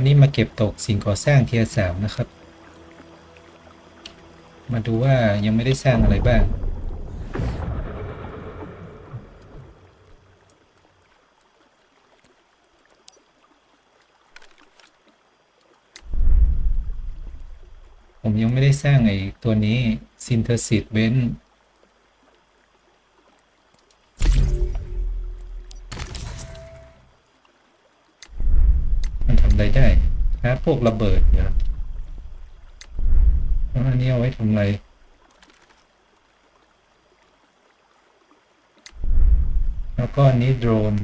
วันนี้มาเก็บตกสิ่งก่อสร้างเทียสามนะครับ มาดูว่ายังไม่ได้สร้างอะไรบ้าง ผมยังไม่ได้สร้างไอ้ตัวนี้ซินเทอร์ซิตเบน พวกระเบิดเหรอแล้วอันนี้เอาไว้ทำอะไรแล้วก็นี้โดรน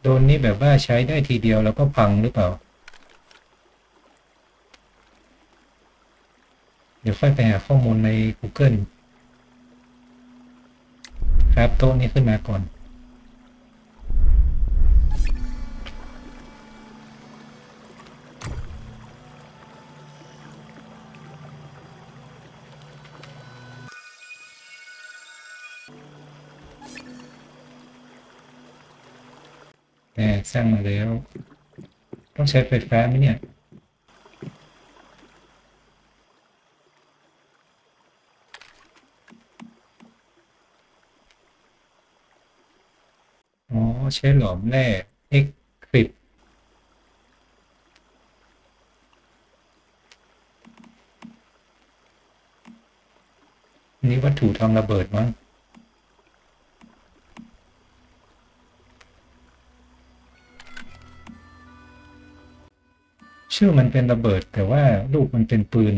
โดรนนี่แบบว่าใช้ได้ทีเดียวแล้วก็พังหรือเปล่า เดี๋ยวค่อยไปหาข้อมูลใน Google ครับโต๊ะนี้ขึ้นมาก่อน สร้างมาแล้ว ต้องใช้ไฟฟ้าไหมเนี่ยอ๋อใช้หลอมแร่ X คลิปนนี้วัตถุทำระเบิดมั้ง ชื่อมันเป็นระเบิด แต่ว่าลูกมันเป็นปืน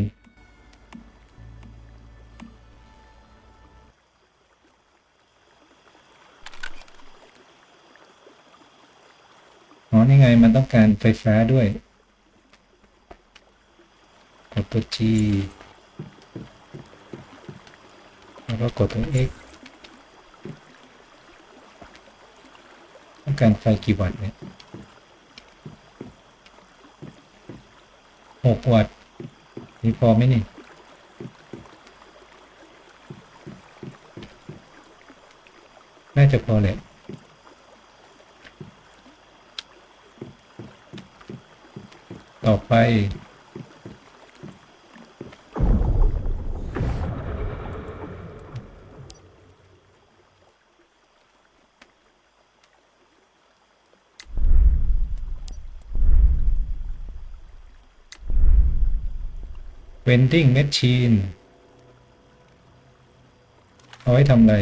อ๋อ นี่ไงมันต้องการไฟฟ้าด้วยกดตัว G แล้วก็กดตัว X ต้องการไฟกี่วัตต์เนี่ย หกวัตต์นี่พอไหมนี่น่าจะพอแหละต่อไป vending machine เอาไว้ทำอะไร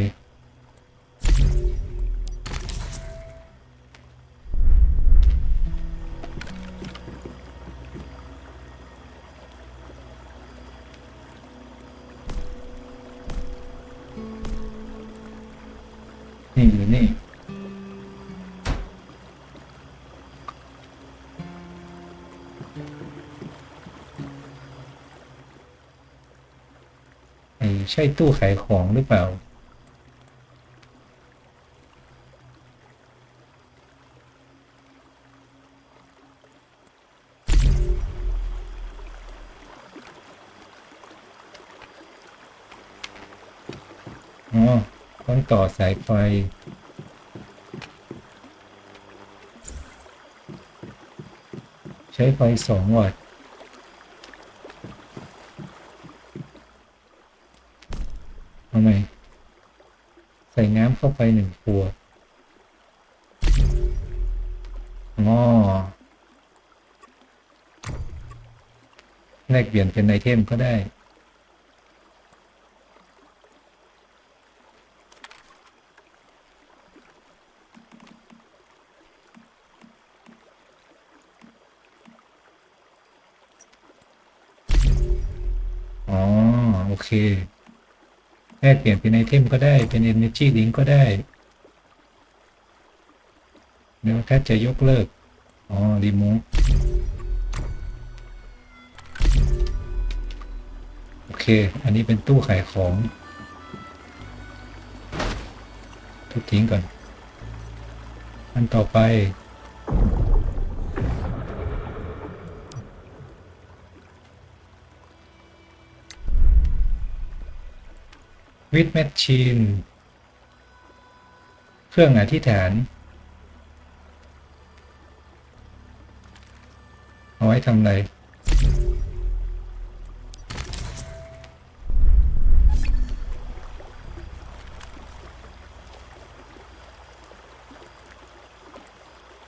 นี่อยู่นี่ ช่ตู้ขายของหรือเปล่า อ๋อต้องต่อสายไฟใช้ไฟสองวัตต์ เอาไหม ใส่น้ำเข้าไปหนึ่งขวดอ๋อแลกเปลี่ยนเป็นไอเทมก็ได้ ลกเปลี่ยนเป็นไอเทมก็ได้เป็น Energy Link ก็ได้เดี๋ยวถ้าจะยกเลิก อ๋อ รีมูฟโอเค อันนี้เป็นตู้ขายของ ทุบทิ้งก่อน อันต่อไป วิดแมชชีน เครื่องอธิษฐาน เอาไว้ทำอะไร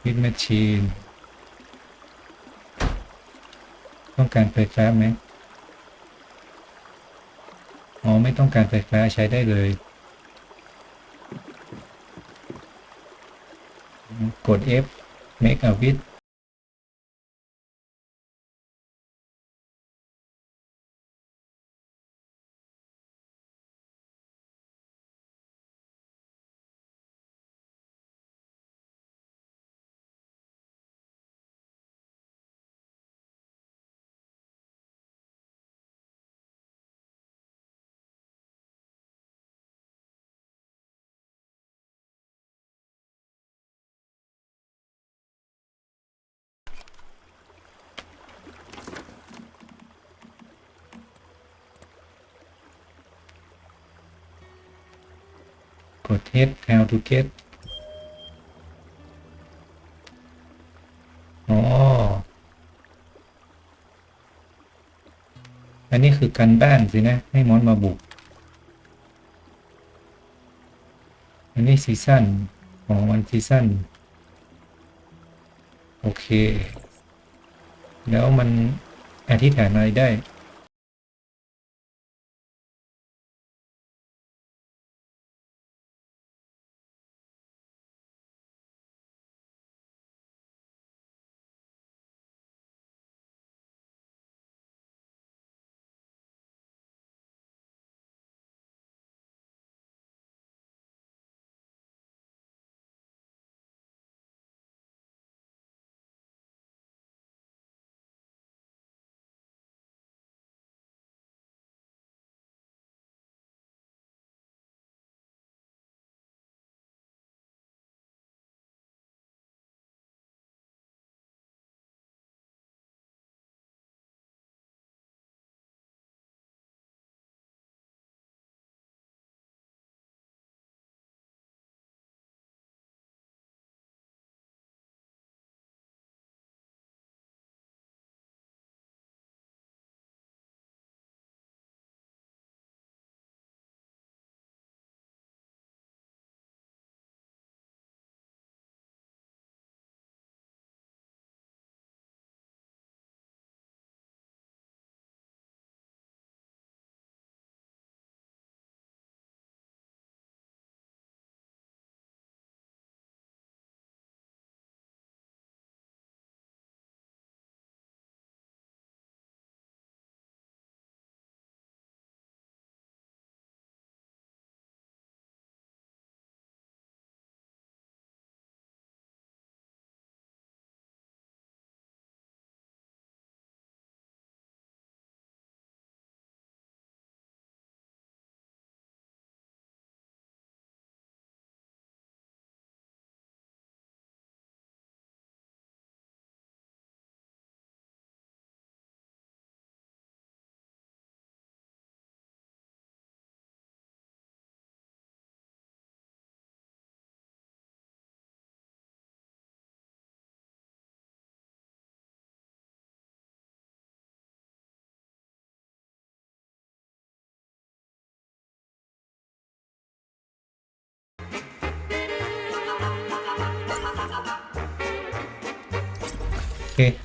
วิดแมชชีน ต้องการไฟฟ้าไหม อ๋อ ไม่ต้องการไฟฟ้าใช้ได้เลย กด F make a with กด H how to get อ๋อ อันนี้คือการบ้านสินะ ให้มอนมาบุก อันนี้ซีซั่นของวันซีซั่นโอเค แล้วมันอธิษฐานอะไรได้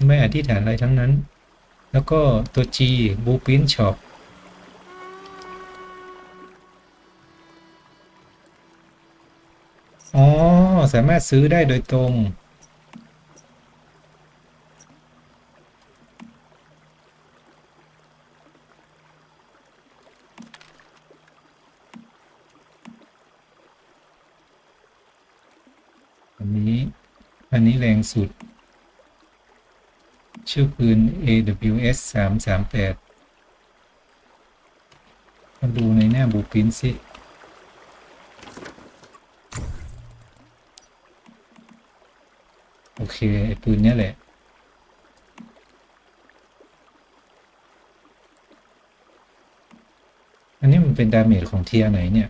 ไม่อธิษฐานอะไรทั้งนั้น แล้วก็ตัว G Blueprint Shop อ๋อ สามารถซื้อได้โดยตรง อันนี้ อันนี้แรงสุด ชื่อปืน AWS 3 3 8มาดูในหน้าบูปินสิโอเค ไอ้ปืนนี้แหละอันนี้มันเป็นดาเมจของเทียไหนเนี่ย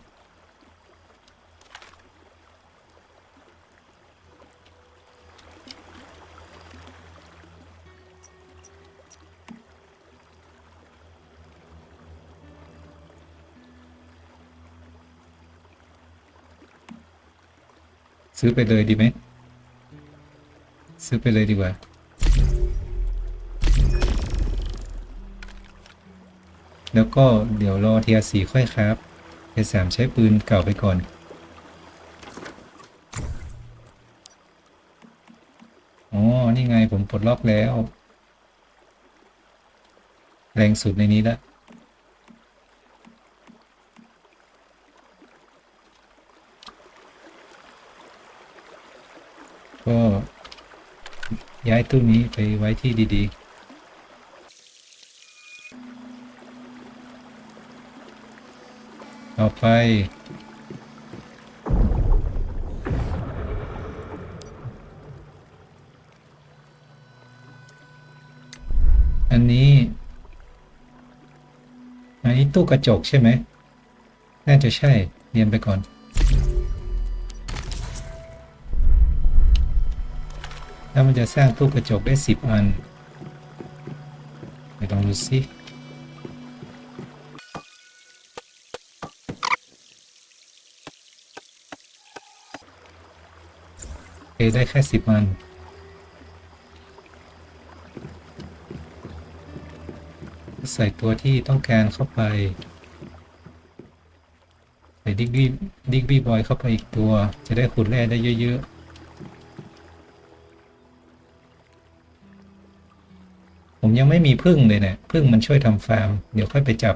ซื้อไปเลยดีไหม ซื้อไปเลยดีกว่า แล้วก็เดี๋ยวรอเทียสีค่อยครับเทียสามใช้ปืนเก่าไปก่อน อ๋อ นี่ไงผมปลดล็อกแล้ว แรงสุดในนี้ละ ก็ย้าย ตู้นี้ไปไว้ที่ดีๆต่อไป อันนี้ อันนี้ตู้กระจกใช่ไหม น่าจะใช่ เรียนไปก่อน แล้วมันจะสร้างตู้กระจกได้สิบอันไปลองดูสิเคได้แค่สิบอันใส่ตัวที่ต้องการเข้าไป ใส่ดิกบี้ดิกบี้บอยเข้าไปอีกตัว จะได้ขุดแร่ได้เยอะ ๆ ผมยังไม่มีพึ่งเลยเนะี่ยพึ่งมันช่วยทำฟาร์ม เดี๋ยวค่อยไปจับ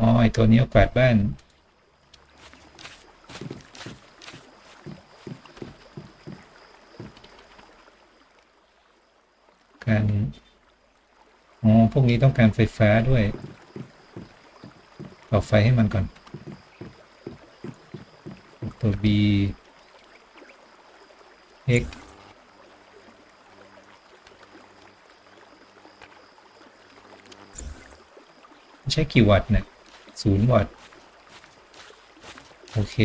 อ๋อไอตัวนี้กวาดบ้าน การอ๋อพวกนี้ต้องการไฟฟ้าด้วยต่อไฟให้มันก่อน ตัว B X ใช้กี่วัตต์เนี่ยศูนย์วัตต์ โอเค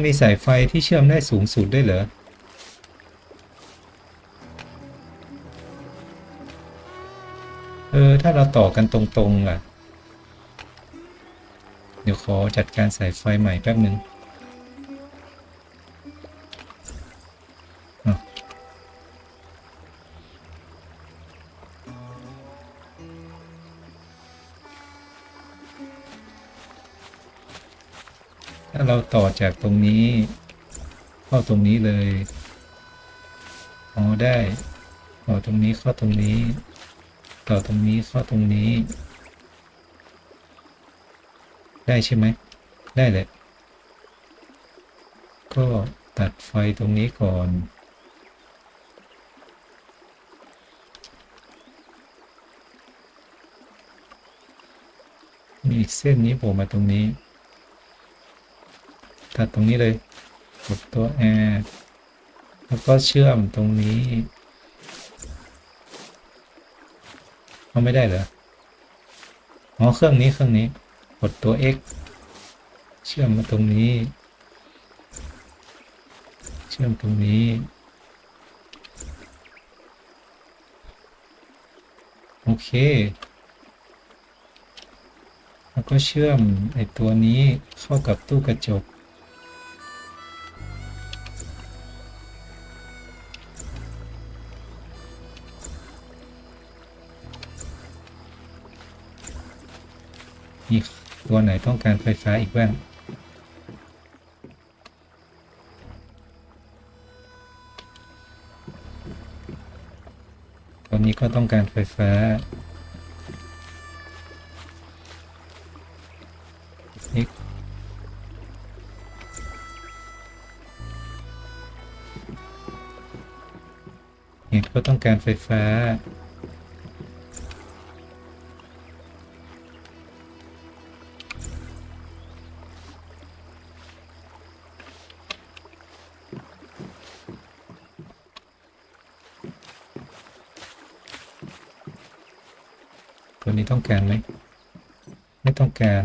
มันมีสายไฟที่เชื่อมได้สูงสุดได้เหรอ เออ ถ้าเราต่อกันตรงๆล่ะ เดี๋ยวขอจัดการสายไฟใหม่แป๊บหนึ่ง ต่อจากตรงนี้ เข้าตรงนี้เลยอ๋อได้ต่อตรงนี้เข้าตรงนี้ ต่อตรงนี้เข้าตรงนี้ ได้ใช่ไหมได้เลยก็ตัดไฟตรงนี้ก่อนมีเส้นนี้โผล่มาตรงนี้ ตัดตรงนี้เลยกดตัว R แล้วก็เชื่อมตรงนี้ เอาไม่ได้เหรอ อ๋อ เครื่องนี้เครื่องนี้ กดตัว X เชื่อมมาตรงนี้ เชื่อมตรงนี้โอเค แล้วก็เชื่อมไอตัวนี้เข้ากับตู้กระจก มีตัวไหนต้องการไฟฟ้าอีกบ้างตัวนี้ก็ต้องการไฟฟ้า X เนี่ก็ต้องการไฟฟ้า การไหมไม่ต้องการ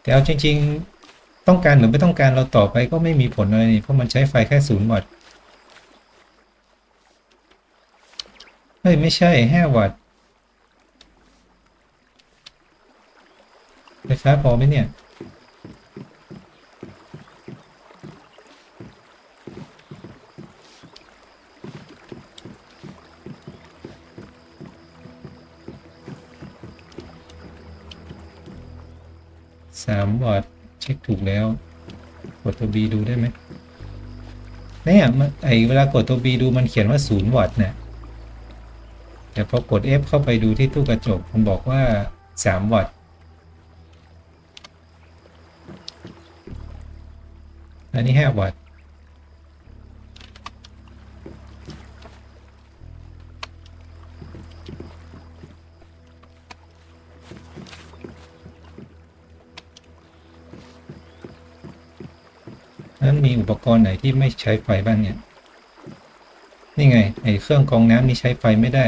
แต่เอาจริง ๆ ต้องการหรือไม่ต้องการเราต่อไปก็ไม่มีผลอะไรนี่เพราะมันใช้ไฟแค่ศูนย์วัตต์เฮ้ยไม่ใช่ห้าวัตต์ไฟฟ้าพอไหมเนี่ย ถูกแล้ว กดตัว B ดูได้ไหมเนี่ยมันไอเวลากดตัว B ดูมันเขียนว่าศูนย์วัตต์เนี่ยแต่พอกด F เข้าไปดูที่ตู้กระจกมันบอกว่าสามวัตต์อันนี้ห้าวัตต์ นั้นมีอุปกรณ์ไหนที่ไม่ใช้ไฟบ้างเนี่ย นี่ไงไอเครื่องกรองน้ำนี่ใช้ไฟไม่ได้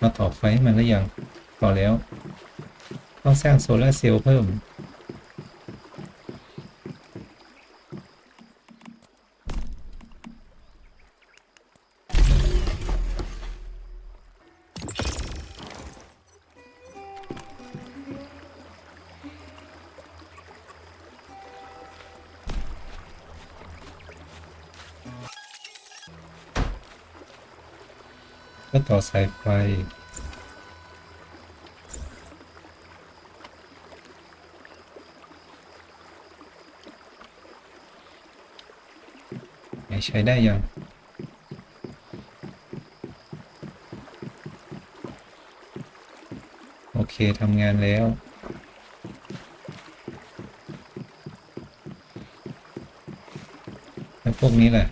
มาต่อไฟมันหรือยัง ต่อแล้ว ต้องสร้างโซลาเซลล์เพิ่ม ต่อสายไฟใช้ได้ยังโอเคทำงานแล้ว แล้วพวกนี้แหละ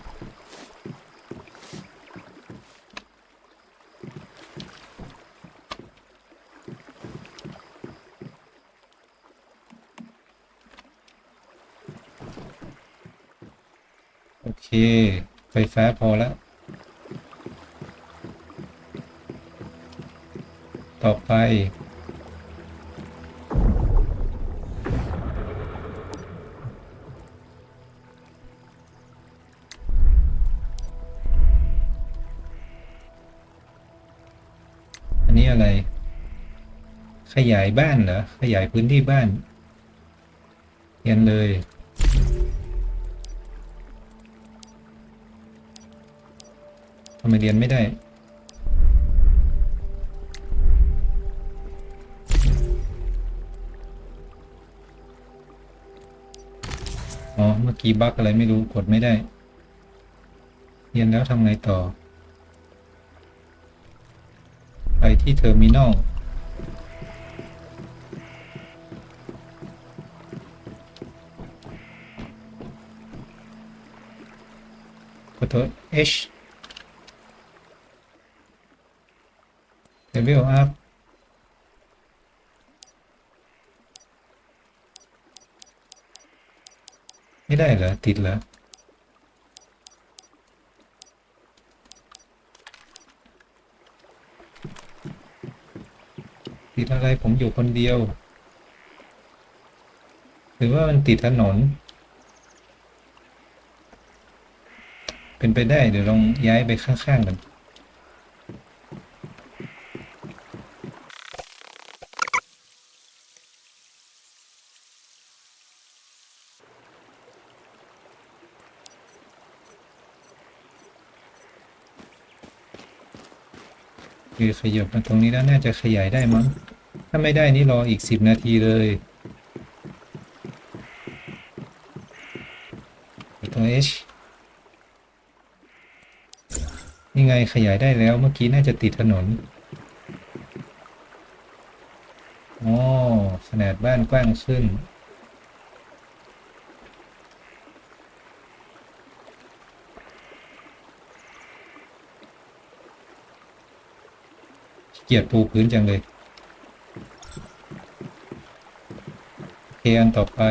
โอเค ไฟฟ้าพอแล้ว ต่อไปอันนี้อะไร ขยายบ้านเหรอ ขยายพื้นที่บ้านเรียนเลย ไมเรียนไม่ได้ อ๋อ เมื่อกี้บั๊กอะไรไม่รู้กดไม่ได้ เรียนแล้วทำไงต่อ ไปที่เทอร์มินอลกดตัว H Level up ไม่ได้เหรอ ติดเหรอติดอะไรผมอยู่คนเดียว หรือว่ามันติดถนน เป็นไปได้เดี๋ยวลองย้ายไปข้างๆกัน คือขยับมาตรงนี้แล้วน่าจะขยายได้มั้ง ถ้าไม่ได้นี่รออีกสิบนาทีเลยตัว H นี่ไงขยายได้แล้วเมื่อกี้น่าจะติดถนนอ๋อขนาดบ้านกว้างขึ้น กียจปูพื้นจังเลยเค อันต่อไป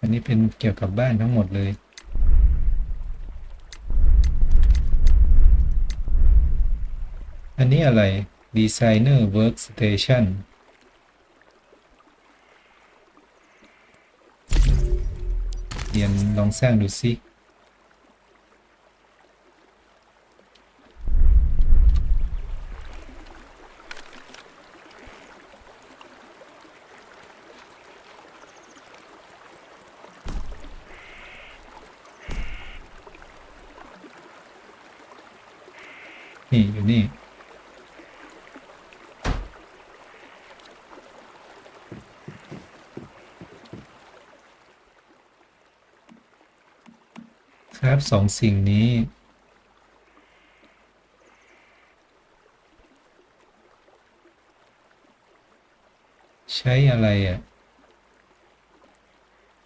อันนี้เป็นเกี่ยวกับบ้านทั้งหมดเลยอันนี้อะไร Designer Workstation เรียนลองสร้างดูสินี่อยู่นี่ ครับสองสิ่งนี้ ใช้อะไรอะ่ะ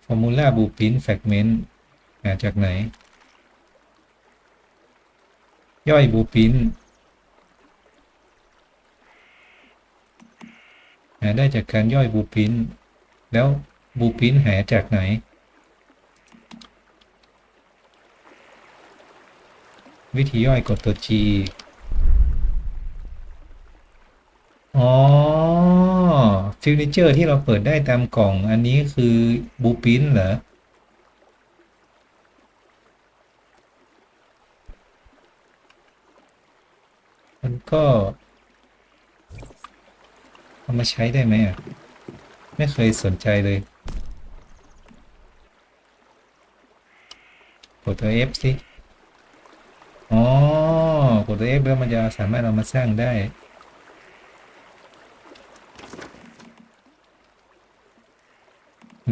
Formula Blueprint Fragment หาจากไหน ย่อย Blueprint หาได้จากการย่อย Blueprint แล้ว Blueprint หาจากไหน วิธีย่อยกดตัว G อ๋อฟิวนิเจอร์ที่เราเปิดได้ตามกล่อง อันนี้คือบูปินเหรอ มันก็เอามาใช้ได้ไหมอะ ไม่เคยสนใจเลยกดตัว F สิ อ๋อกดตัว F แล้วมันจะสามารถเอามาสร้างได้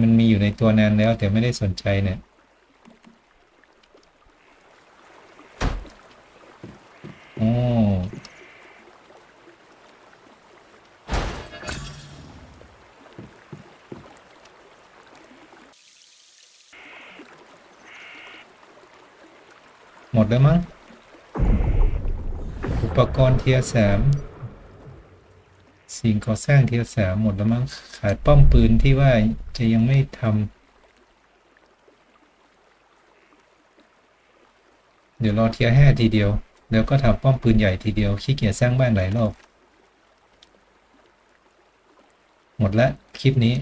มันมีอยู่ในตัวนานแล้วแต่ไม่ได้สนใจเนี่ยโอ้หมดแล้วมั้ง ปกรณ์เทียสามสิ่งก่อสร้างเทียสามหมดแล้วมั้งขาดป้อมปืนที่ว่าจะยังไม่ทำเดี๋ยวรอเทียห้าทีเดียว แล้วก็ทำป้อมปืนใหญ่ทีเดียวขี้เกียจสร้างบ้านหลายรอบหมดละคลิปนี้